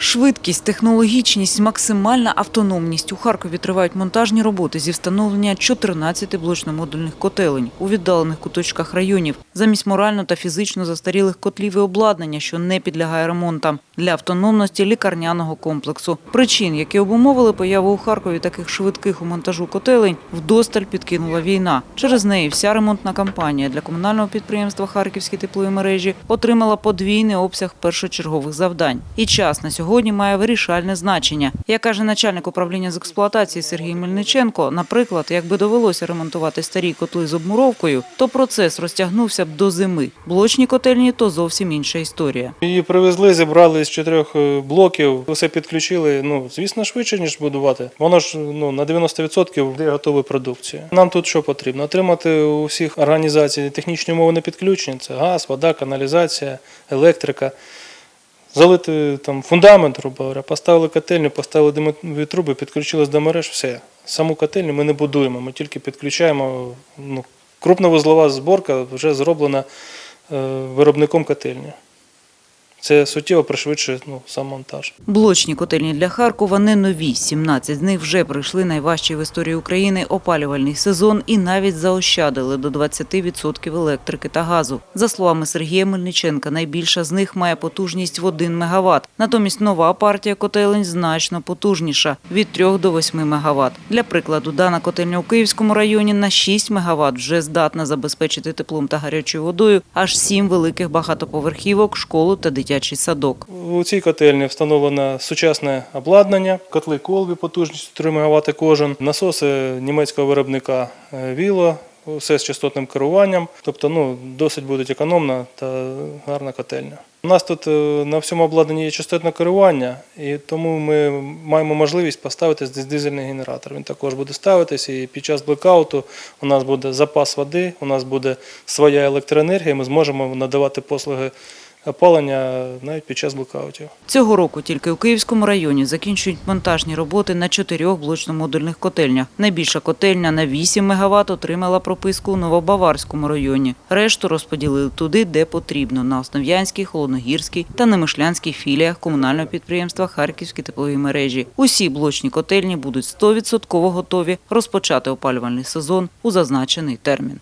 Швидкість, технологічність, максимальна автономність. У Харкові тривають монтажні роботи зі встановлення 14 блочно-модульних котелень у віддалених куточках районів замість морально та фізично застарілих котлів і обладнання, що не підлягає ремонтам для автономності лікарняного комплексу. Причин, які обумовили появу у Харкові таких швидких у монтажу котелень, вдосталь підкинула війна. Через неї вся ремонтна кампанія для комунального підприємства Харківські теплові мережі отримала подвійний обсяг першочергових завдань. І час на сьогодні має вирішальне значення. Як каже начальник управління з експлуатації Сергій Мельниченко, наприклад, якби довелося ремонтувати старі котли з обмуровкою, то процес розтягнувся б до зими. Блочні котельні то зовсім інша історія. Її привезли, зібрали з чотирьох е, блоків, все підключили. Ну, звісно, швидше, ніж будувати. Воно ж ну, на 90% де готова продукція. Нам тут що потрібно? Отримати у всіх організацій технічні умови на підключення. Це газ, вода, каналізація, електрика. Залити там фундамент, грубо говоря, поставили котельню, поставили димові труби, підключились до мереж, все. Саму котельню ми не будуємо, ми тільки підключаємо. Ну, крупновузлова зборка вже зроблена е, виробником котельні. Це суттєво пришвидшує ну, сам монтаж. Блочні котельні для Харкова не нові. 17 з них вже пройшли найважчий в історії України опалювальний сезон і навіть заощадили до 20% електрики та газу. За словами Сергія Мельниченка, найбільша з них має потужність в 1 МВт. Натомість нова партія котелень значно потужніша – від 3 до 8 МВт. Для прикладу, дана котельня у Київському районі на 6 МВт вже здатна забезпечити теплом та гарячою водою аж 7 великих багатоповерхівок, школу та дитячий садок. У цій котельні встановлено сучасне обладнання, котли колбі потужністю 3 МВт кожен, насоси німецького виробника е, Віло, все з частотним керуванням. Тобто ну, досить буде економна та гарна котельня. У нас тут е, на всьому обладнанні є частотне керування, і тому ми маємо можливість поставити дизельний генератор. Він також буде ставитися, і під час блекауту у нас буде запас води, у нас буде своя електроенергія, ми зможемо надавати послуги опалення навіть під час блекаутів. Цього року тільки у Київському районі закінчують монтажні роботи на чотирьох блочно-модульних котельнях. Найбільша котельня на 8 МВт отримала прописку у Новобаварському районі. Решту розподілили туди, де потрібно – на Основ'янській, Холодногірській та Немишлянській філіях комунального підприємства Харківські теплові мережі. Усі блочні котельні будуть 100% готові розпочати опалювальний сезон у зазначений термін.